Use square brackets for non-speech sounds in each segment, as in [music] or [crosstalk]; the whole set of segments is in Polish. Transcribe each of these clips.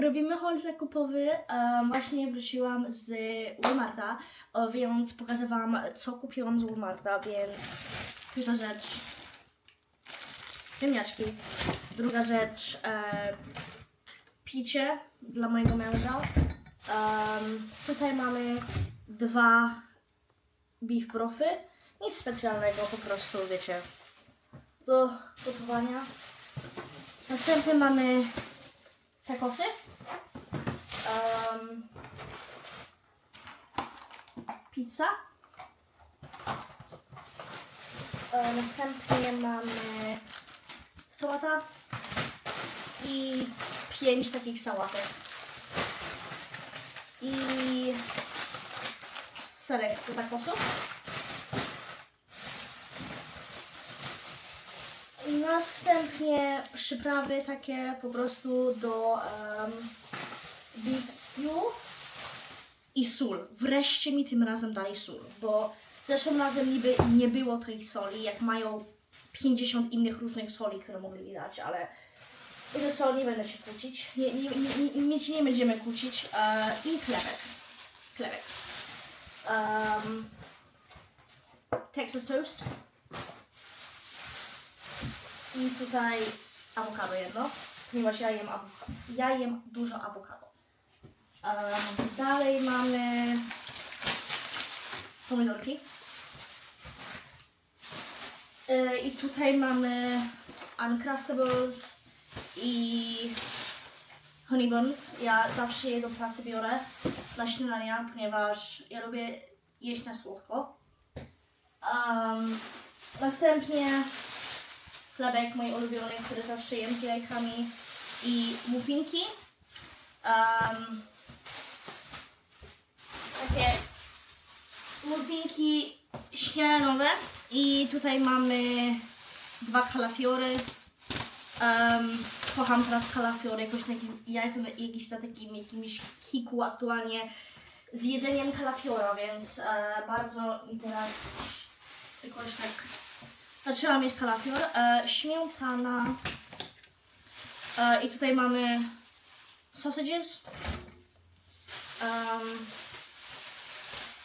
Robimy haul zakupowy. Właśnie wróciłam z Walmarta, więc pokażę Wam, co kupiłam z Walmarta, więc pierwsza rzecz ziemniaczki. Druga rzecz e, picie dla mojego męża. Um, tutaj mamy dwa beef brofy. Nic specjalnego, po prostu, wiecie, do gotowania. Następnie mamy takosy. Um, pizza. E, następnie mamy sałata i pięć takich sałatek. I serek do takosu. Następnie przyprawy takie po prostu do um, beef stew i sól. Wreszcie mi tym razem dali sól, bo zeszłym razem niby nie było tej soli, jak mają 50 innych różnych soli, które mogli mi dać, ale wiecie co, nie będę się kłócić, nie, nie, nie, nie, nie, będziemy kłócić. E, I chlebek. Chlebek. Um, Texas toast. I tutaj awokado jedno, ponieważ ja jem, awok- ja jem dużo awokado. Dalej mamy pomidorki. E, I tutaj mamy Uncrustables i Honey Buns. Ja zawsze je do pracy biorę na śniadania, ponieważ ja lubię jeść na słodko. Um, następnie chlebek mój ulubiony, który zawsze jem z jajkami i muffinki. Um, takie muffinki śniadanowe i tutaj mamy dwa kalafiory. Um, kocham teraz kalafiory, jakoś ja jestem jakiś na takim jakimś aktualnie z jedzeniem kalafiora, więc e, bardzo mi teraz jakoś tak zaczęłam mieć kalafior. E, śmietana e, i tutaj mamy sausages. Um,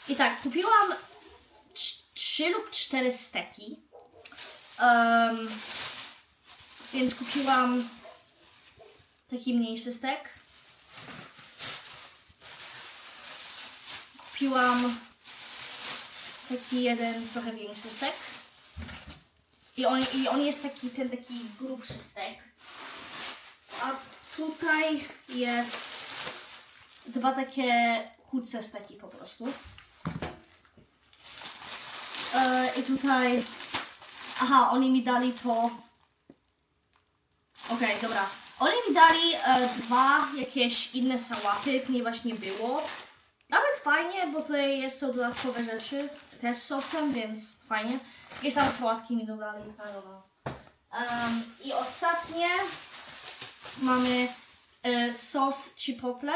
I tak, kupiłam trz- trzy lub cztery steki. Um, więc kupiłam taki mniejszy stek. Kupiłam taki jeden trochę większy stek. I on, I on jest taki, ten taki grubszy stek. A tutaj jest dwa takie chudsze steki po prostu. E, I tutaj, aha, oni mi dali to. Okej, dobra. Oni mi dali e, dwa jakieś inne sałaty, ponieważ nie było. Nawet fajnie, bo tutaj są dodatkowe rzeczy, też z sosem, więc fajnie. Jakieś tam sałatki mi dodali. Um, I ostatnie mamy e, sos chipotle,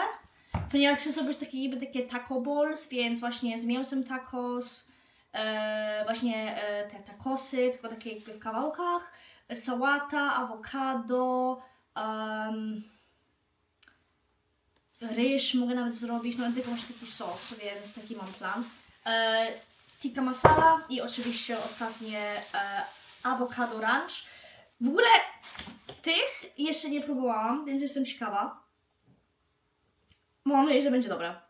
ponieważ chcę zrobić takie takie taco balls, więc właśnie z mięsem tacos, e, właśnie e, te tacosy, tylko takie jakby w kawałkach, sałata, awokado, um, ryż mogę nawet zrobić, no tylko właśnie taki sos, więc taki mam plan. E, tikka masala i oczywiście ostatnie e, awokado ranch. W ogóle tych jeszcze nie próbowałam, więc jestem ciekawa. Mam nadzieję, że będzie dobra.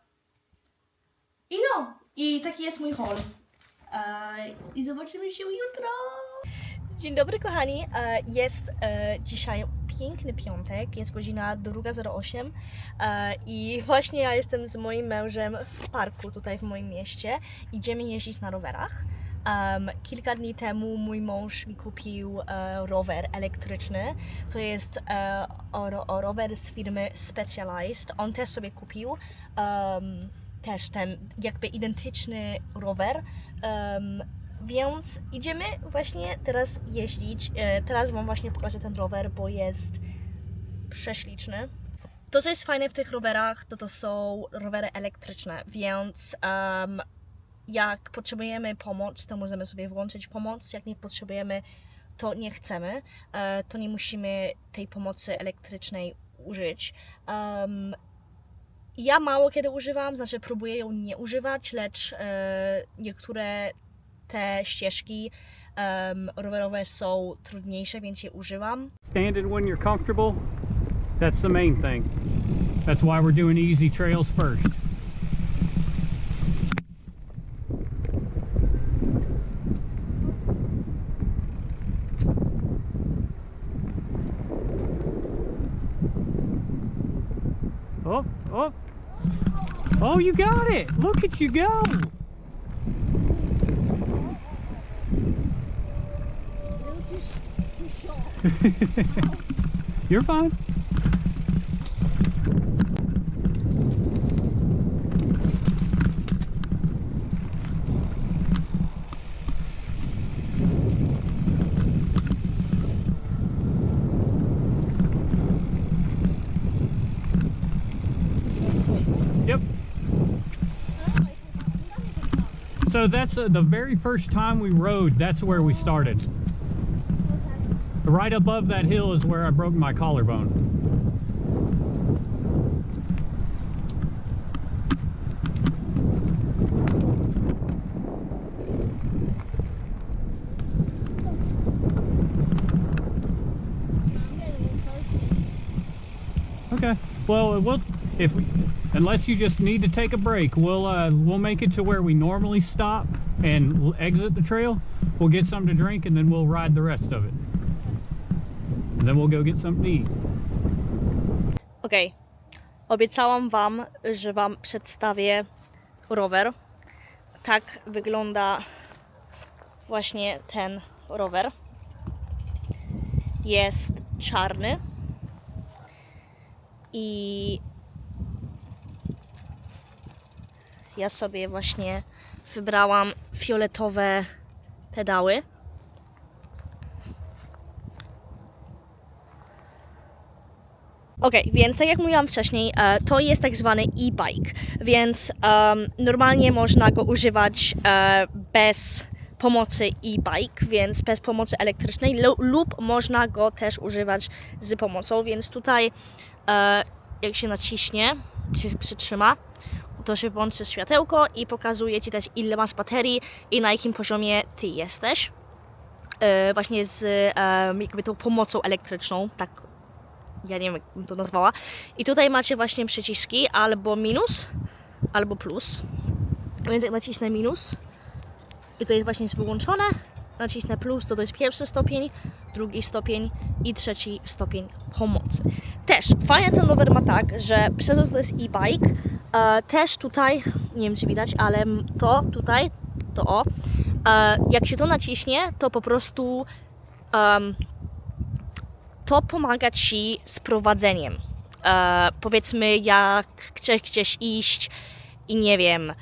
I no, i taki jest mój haul. I zobaczymy się jutro. Dzień dobry kochani, jest e, dzisiaj piękny piątek, jest godzina 2.08 e, i właśnie ja jestem z moim mężem w parku tutaj w moim mieście. Idziemy jeździć na rowerach. Kilka dni temu mój mąż mi kupił e, rower elektryczny. To jest e, rower z firmy Specialized. On też sobie kupił też ten jakby identyczny rower. Em, więc idziemy właśnie teraz jeździć. E, Teraz Wam właśnie pokażę ten rower, bo jest prześliczny. To, co jest fajne w tych rowerach, to to są rowery elektryczne, więc em, jak potrzebujemy pomoc, to możemy sobie włączyć pomoc. Jak nie potrzebujemy, to nie chcemy. E, to nie musimy tej pomocy elektrycznej użyć. Em, ja mało kiedy używam, znaczy próbuję ją nie używać, lecz e, niektóre te ścieżki em, rowerowe są trudniejsze, więc je używam. Standing when you're comfortable, that's the main thing. That's why we're doing easy trails first. Oh, you got it. Look at you go. You're [laughs] fine. So that's uh, the very first time we rode, that's where we started. Right above that hill is where I broke my collarbone. Okay. Well, we'll if we, unless you just need to take a break, we'll uh, we'll make it to where we normally stop and exit the trail. We'll get something to drink and then we'll ride the rest of it. And then we'll go get something to eat. Okej. Obiecałam Wam, że Wam przedstawię rower. Tak wygląda właśnie ten rower. Jest czarny. I ja sobie właśnie wybrałam fioletowe pedały. Okej, więc tak jak mówiłam wcześniej, e, to jest tak zwany e-bike, więc em, normalnie można go używać e, bez pomocy e-bike, więc bez pomocy elektrycznej lu- lub można go też używać z pomocą, więc tutaj e, jak się naciśnie, się przytrzyma, to się włączy światełko i pokazuje Ci też ile masz baterii i na jakim poziomie Ty jesteś. E, właśnie z jakby tą pomocą elektryczną, tak ja nie wiem jak bym to nazwała. I tutaj macie właśnie przyciski albo minus, albo plus. Więc jak nacisnę minus i to jest właśnie wyłączone, nacisnę plus, to to jest pierwszy stopień, drugi stopień i trzeci stopień pomocy. Też fajnie ten rower ma tak, że przez to, jest e-bike, e, też tutaj, nie wiem czy widać, ale to tutaj, to o, e, jak się to naciśnie, to po prostu to pomaga ci z prowadzeniem. E, powiedzmy, jak chcesz gdzieś iść i nie wiem,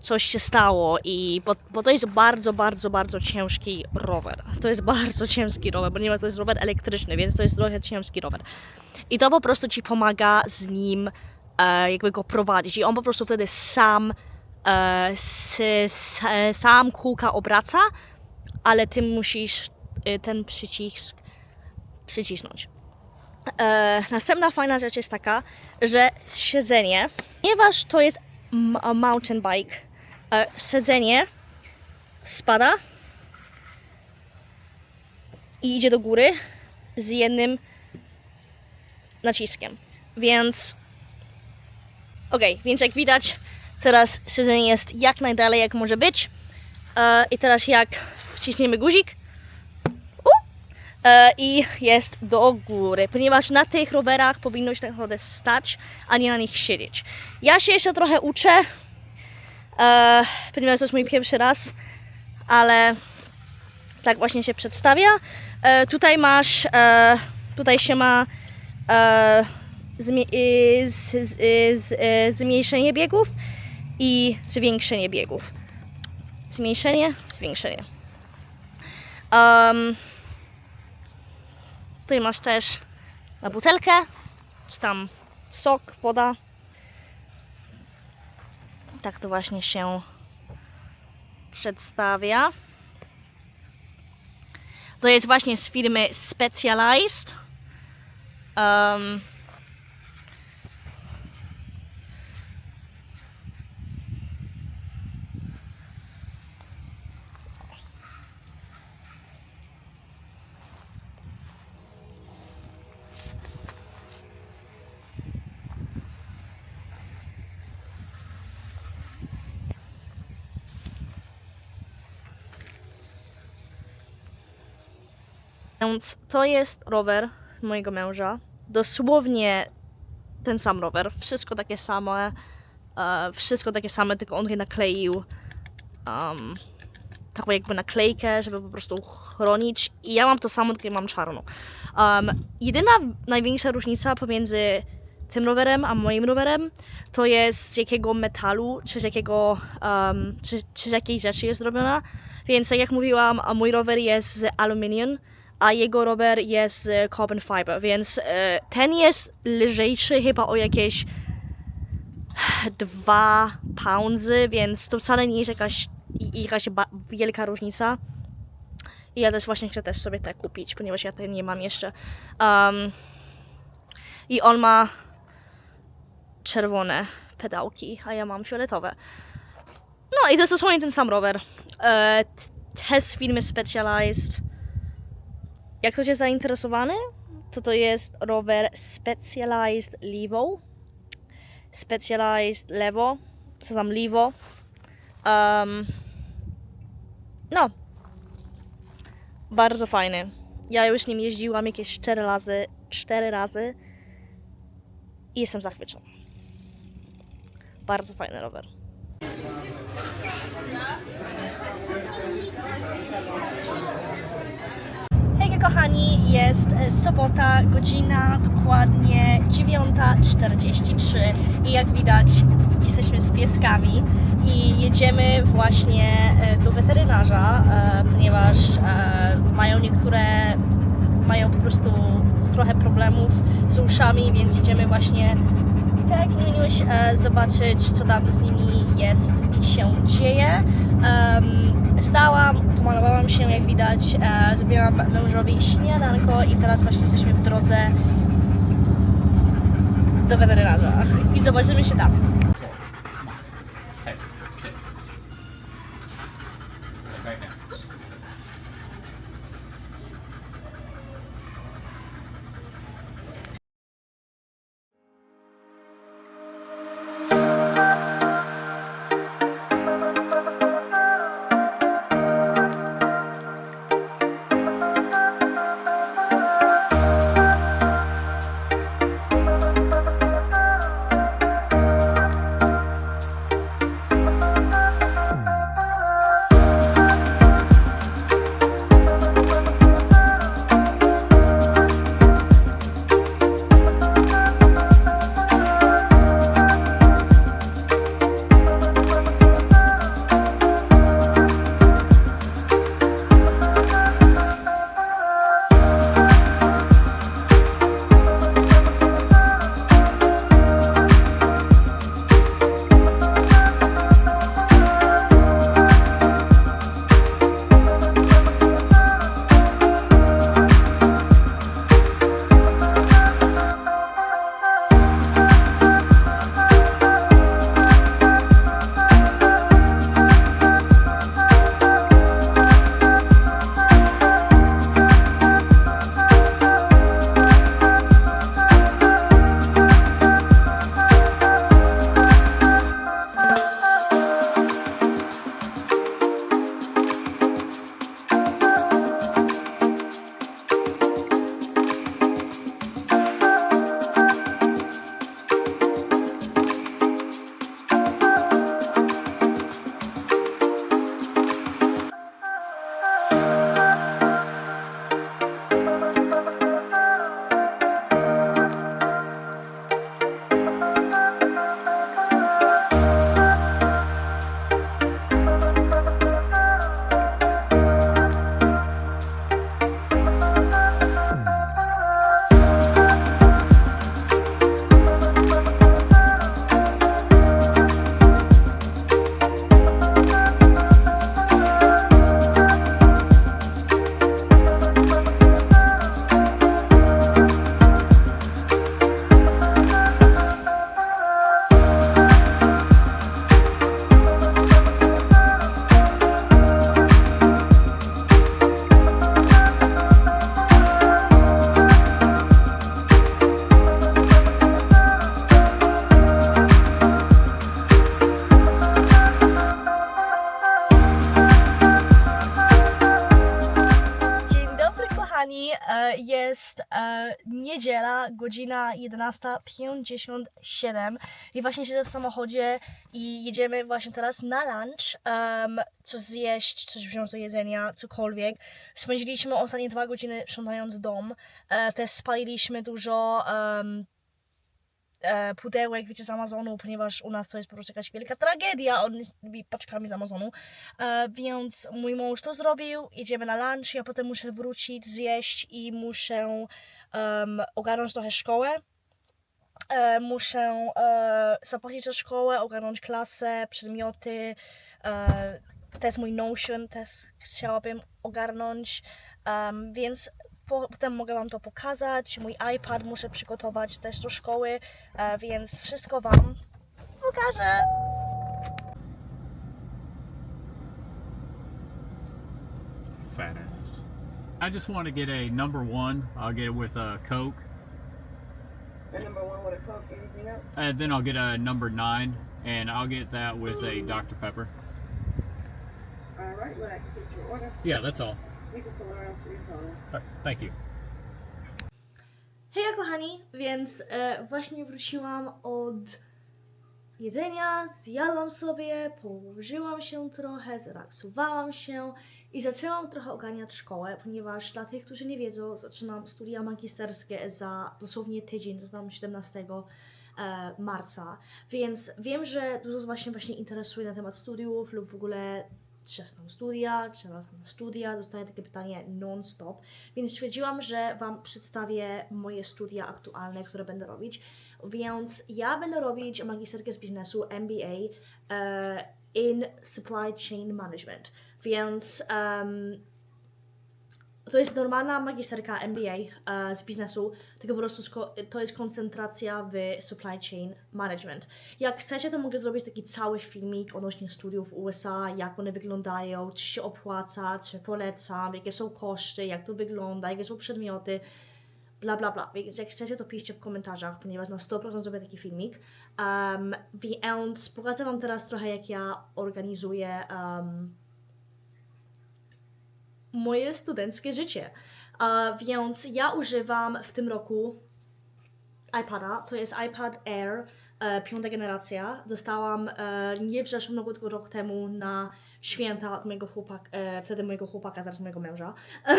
coś się stało, i bo, bo to jest bardzo, bardzo, bardzo ciężki rower. To jest bardzo ciężki rower, ponieważ to jest rower elektryczny, więc to jest trochę ciężki rower. I to po prostu ci pomaga z nim e, jakby go prowadzić. I on po prostu wtedy sam, e, s, s, sam kółka obraca, ale ty musisz y, ten przycisk przycisnąć. E, następna fajna rzecz jest taka, że siedzenie, ponieważ to jest m- mountain bike, e, siedzenie spada i idzie do góry z jednym naciskiem. Więc ok, więc jak widać, teraz siedzenie jest jak najdalej jak może być. E, I teraz jak wciśniemy guzik, i jest do góry, ponieważ na tych rowerach powinno się tak naprawdę stać, a nie na nich siedzieć. Ja się jeszcze trochę uczę, e, ponieważ to jest mój pierwszy raz, ale tak właśnie się przedstawia. E, tutaj masz, e, tutaj się ma e, y, y, zmniejszenie biegów i zwiększenie biegów. Zmniejszenie, zwiększenie. Um, tutaj masz też na butelkę, czy tam sok, woda. Tak to właśnie się przedstawia. To jest właśnie z firmy Specialized. Um, Więc to jest rower mojego męża. Dosłownie ten sam rower. Wszystko takie same. E, wszystko takie same, tylko on je nakleił um, taką jakby naklejkę, żeby po prostu chronić. I ja mam to samo, tylko mam czarną. Um, jedyna największa różnica pomiędzy tym rowerem a moim rowerem to jest z jakiego metalu, czy z jakiego, um, czy, czy z jakiej rzeczy jest zrobiona. Więc tak jak mówiłam, mój rower jest z aluminium, a jego rower jest z carbon fiber, więc e, ten jest lżejszy chyba o jakieś dwa poundsy, więc to wcale nie jest jakaś, jakaś wielka różnica. I ja też właśnie chcę też sobie te kupić, ponieważ ja tej nie mam jeszcze. Um, I on ma czerwone pedałki, a ja mam fioletowe. No i to jest ten sam rower. E, t- też z firmy Specialized. Jak ktoś jest zainteresowany, to to jest rower Specialized Levo. Specialized Levo. Co tam Levo? Um, no. Bardzo fajny. Ja już nim jeździłam jakieś 4 razy. 4 razy. I jestem zachwycona. Bardzo fajny rower. Kochani, jest e, sobota, godzina dokładnie 9.43 i jak widać jesteśmy z pieskami i jedziemy właśnie e, do weterynarza, e, ponieważ mają niektóre, mają po prostu trochę problemów z uszami, więc idziemy właśnie tak, Niuniuś, zobaczyć co tam z nimi jest i się dzieje. Em, stałam, pomalowałam się jak widać, e, zrobiłam mężowi śniadanko i teraz właśnie jesteśmy w drodze do weterynarza. I zobaczymy się tam. Hey, godzina 11.57 i właśnie siedzę w samochodzie i jedziemy właśnie teraz na lunch, um, coś zjeść, coś wziąć do jedzenia, cokolwiek. Spędziliśmy ostatnie dwa godziny sprzątając dom, e, też spaliliśmy dużo em, e, pudełek, wiecie, z Amazonu, ponieważ u nas to jest po prostu jakaś wielka tragedia, on lubi paczkami z Amazonu, e, więc mój mąż to zrobił, jedziemy na lunch, ja potem muszę wrócić, zjeść i muszę em, ogarnąć trochę szkołę, e, muszę e, zapłacić za szkołę, ogarnąć klasę, przedmioty, e, to jest mój Notion, też chciałabym ogarnąć, em, więc potem mogę Wam to pokazać. Mój iPad muszę przygotować też do szkoły, e, więc wszystko Wam pokażę. Fat ass. I just want to get a number one. I'll get it with a Coke. The number one with a Coke, anything else? And then I'll get a number nine, and I'll get that with a Dr. Pepper. All right, well, I can get your order. Yeah, that's all. Right, thank you. Hej kochani, więc e, właśnie wróciłam od jedzenia, zjadłam sobie, położyłam się trochę, zrelaksowałam się i zaczęłam trochę ogarniać szkołę, ponieważ dla tych, którzy nie wiedzą, zaczynam studia magisterskie za dosłownie tydzień, zaczynam 17 e, marca, więc wiem, że dużo z Was się właśnie interesuje na temat studiów lub w ogóle czy jestem studia, czy na studia, dostaję takie pytanie non-stop, więc stwierdziłam, że Wam przedstawię moje studia aktualne, które będę robić. Więc ja będę robić magisterkę z biznesu MBA e, in Supply Chain Management. Więc em, to jest normalna magisterka MBA e, z biznesu, tylko po prostu to jest koncentracja w supply chain management. Jak chcecie, to mogę zrobić taki cały filmik odnośnie studiów w USA, jak one wyglądają, czy się opłaca, czy polecam, jakie są koszty, jak to wygląda, jakie są przedmioty, bla bla bla. Więc jak chcecie, to piszcie w komentarzach, ponieważ na 100% zrobię taki filmik. Um, więc pokażę Wam teraz trochę, jak ja organizuję um, moje studenckie życie. E, więc ja używam w tym roku iPada. To jest iPad Air, e, piąta generacja. Dostałam e, nie w zeszłym roku, tylko rok temu na święta od mojego chłopaka, e, wtedy mojego chłopaka, teraz mojego męża. [laughs]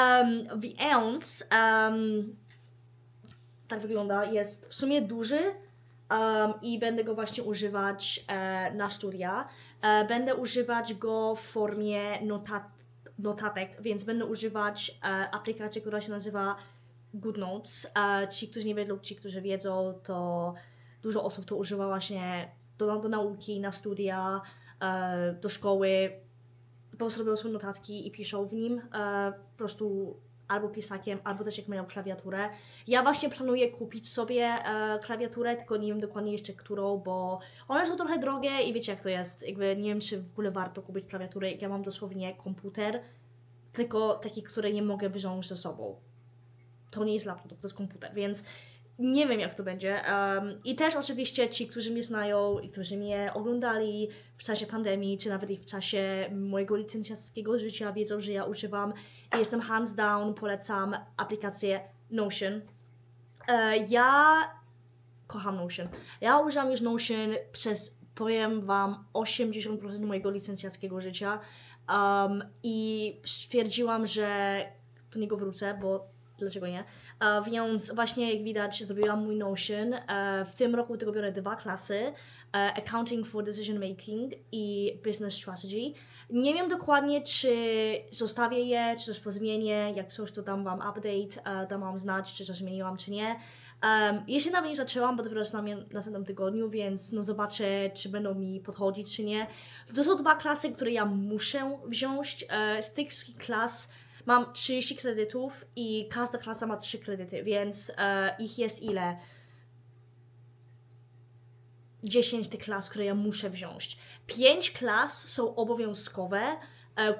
um, więc um, tak wygląda. Jest w sumie duży um, i będę go właśnie używać e, na studia. Będę używać go w formie notat notatek, więc będę używać e, aplikacji, która się nazywa GoodNotes. E, ci, którzy nie wiedzą, lub ci, którzy wiedzą, to dużo osób to używa właśnie do, do nauki, na studia, e, do szkoły. Po prostu robią sobie notatki i piszą w nim po prostu albo pisakiem, albo też jak mają klawiaturę. Ja właśnie planuję kupić sobie e, klawiaturę, tylko nie wiem dokładnie jeszcze którą, bo one są trochę drogie i wiecie jak to jest. Jakby nie wiem, czy w ogóle warto kupić klawiaturę, ja mam dosłownie komputer, tylko taki, który nie mogę wziąć ze sobą. To nie jest laptop, to jest komputer, więc nie wiem jak to będzie. Um, I też oczywiście ci, którzy mnie znają i którzy mnie oglądali w czasie pandemii, czy nawet i w czasie mojego licencjackiego życia, wiedzą, że ja używam i jestem hands down, polecam aplikację Notion. E, ja kocham Notion. Ja używam już Notion przez, powiem Wam, 80% mojego licencjackiego życia um, i stwierdziłam, że do niego wrócę, bo dlaczego nie? E, więc właśnie jak widać zrobiłam mój Notion. E, w tym roku tylko biorę dwa klasy. e, Accounting for Decision Making i Business Strategy. Nie wiem dokładnie, czy zostawię je, czy coś pozmienię. Jak coś, to dam Wam update, e, dam Wam znać, czy coś zmieniłam, czy nie. Um, jeszcze nawet nie zaczęłam, bo dopiero zaczynam je w następnym tygodniu, więc no zobaczę, czy będą mi podchodzić, czy nie. To są dwa klasy, które ja muszę wziąć. E, z tych klas mam 30 kredytów i każda klasa ma 3 kredyty, więc e, ich jest ile? 10 tych klas, które ja muszę wziąć. 5 klas są obowiązkowe,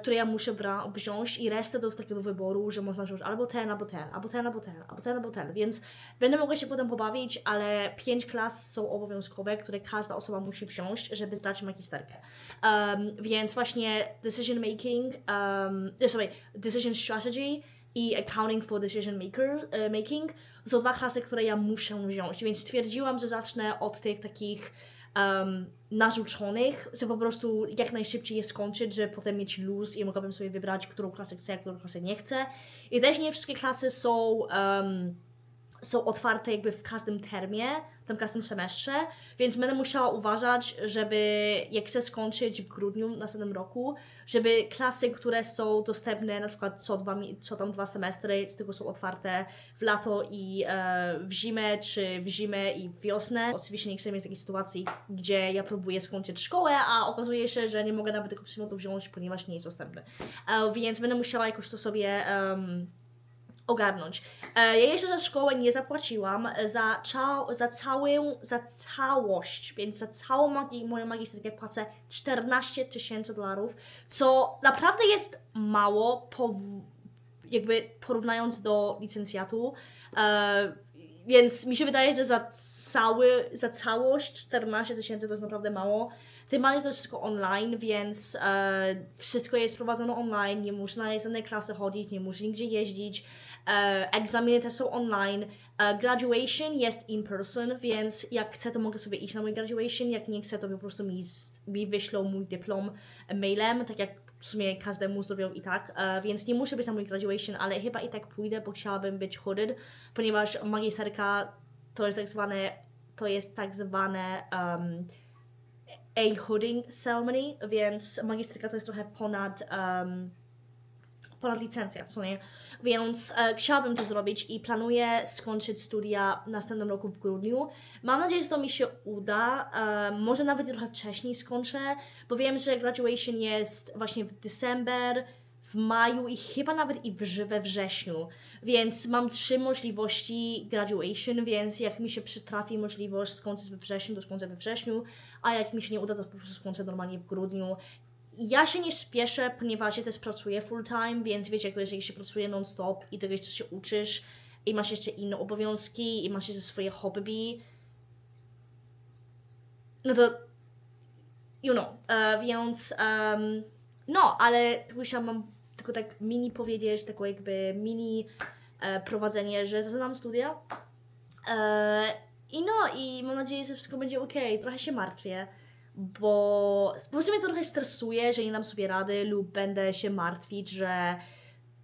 które ja muszę wziąć i resztę to jest takie do wyboru, że można wziąć albo ten, albo ten, albo ten, albo ten, albo ten, albo ten, więc będę mogła się potem pobawić, ale 5 klas są obowiązkowe, które każda osoba musi wziąć, żeby zdać magisterkę. Um, więc właśnie decision making, um, sorry, decision strategy i Accounting for Decision maker, e, Making. Są dwa klasy, które ja muszę wziąć, więc stwierdziłam, że zacznę od tych takich um, narzuconych, że po prostu jak najszybciej je skończyć, żeby potem mieć luz i mogłabym sobie wybrać, którą klasę chcę, a którą klasę nie chcę. I też nie wszystkie klasy są, um, są otwarte jakby w każdym termie, w tym każdym semestrze, więc będę musiała uważać, żeby jak chcę skończyć w grudniu następnym roku, żeby klasy, które są dostępne na przykład co, dwa, co tam dwa semestry, z tego są otwarte w lato i e, w zimę, czy w zimę i w wiosnę. Oczywiście nie chcę mieć takiej sytuacji, gdzie ja próbuję skończyć szkołę, a okazuje się, że nie mogę nawet tego przedmiotu wziąć, ponieważ nie jest dostępny. E, więc będę musiała jakoś to sobie em, ogarnąć. E, ja jeszcze za szkołę nie zapłaciłam, za, cza, za całą, za całość, więc za całą magi, moją magisterkę płacę 14 tysięcy dolarów, co naprawdę jest mało, po, jakby porównując do licencjatu. E, więc mi się wydaje, że za, cały, za całość 14 tysięcy to jest naprawdę mało. Tym bardziej to wszystko online, więc e, wszystko jest prowadzone online, nie muszę na żadne klasy chodzić, nie muszę nigdzie jeździć. E, egzaminy też są online. E, graduation jest in person, więc jak chcę, to mogę sobie iść na mój graduation. Jak nie chcę, to po prostu mi, mi wyślą mój dyplom mailem, tak jak w sumie każdemu zrobią i tak. E, więc nie muszę być na mój graduation, ale chyba i tak pójdę, bo chciałabym być hooded, ponieważ magisterka to jest tak zwane, to jest tak zwane um, a hooding ceremony, więc magisterka to jest trochę ponad um, ponad licencja, co nie? Więc e, chciałabym to zrobić i planuję skończyć studia w następnym roku w grudniu. Mam nadzieję, że to mi się uda. E, może nawet trochę wcześniej skończę, bo wiem, że graduation jest właśnie w december, w maju i chyba nawet i w, we wrześniu. Więc mam trzy możliwości graduation, więc jak mi się przytrafi możliwość skończyć we wrześniu, to skończę we wrześniu, a jak mi się nie uda, to po prostu skończę normalnie w grudniu. Ja się nie spieszę, ponieważ ja też pracuję full time, więc wiecie, jak to jest, jeżeli się pracuje non-stop i tego jeszcze się uczysz i masz jeszcze inne obowiązki i masz jeszcze swoje hobby, no to you know, e, więc em, no, ale tylko chciałam wam tylko tak mini powiedzieć, tako jakby mini e, prowadzenie, że zaczynam studia e, i no, i mam nadzieję, że wszystko będzie ok. Trochę się martwię, bo po prostu mnie to trochę stresuje, że nie dam sobie rady lub będę się martwić, że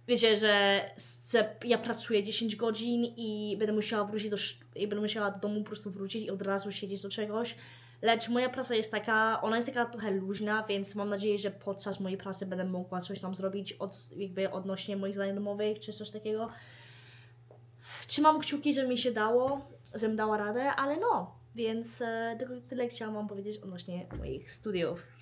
wiecie, że ja pracuję 10 godzin i będę musiała wrócić do, i będę musiała do domu po prostu wrócić i od razu siedzieć do czegoś. Lecz moja praca jest taka, ona jest taka trochę luźna, więc mam nadzieję, że podczas mojej pracy będę mogła coś tam zrobić od, jakby odnośnie moich zadań domowych czy coś takiego. Trzymam kciuki, żeby mi się dało, żebym dała radę, ale no, więc e, tyle chciałam Wam powiedzieć odnośnie moich studiów.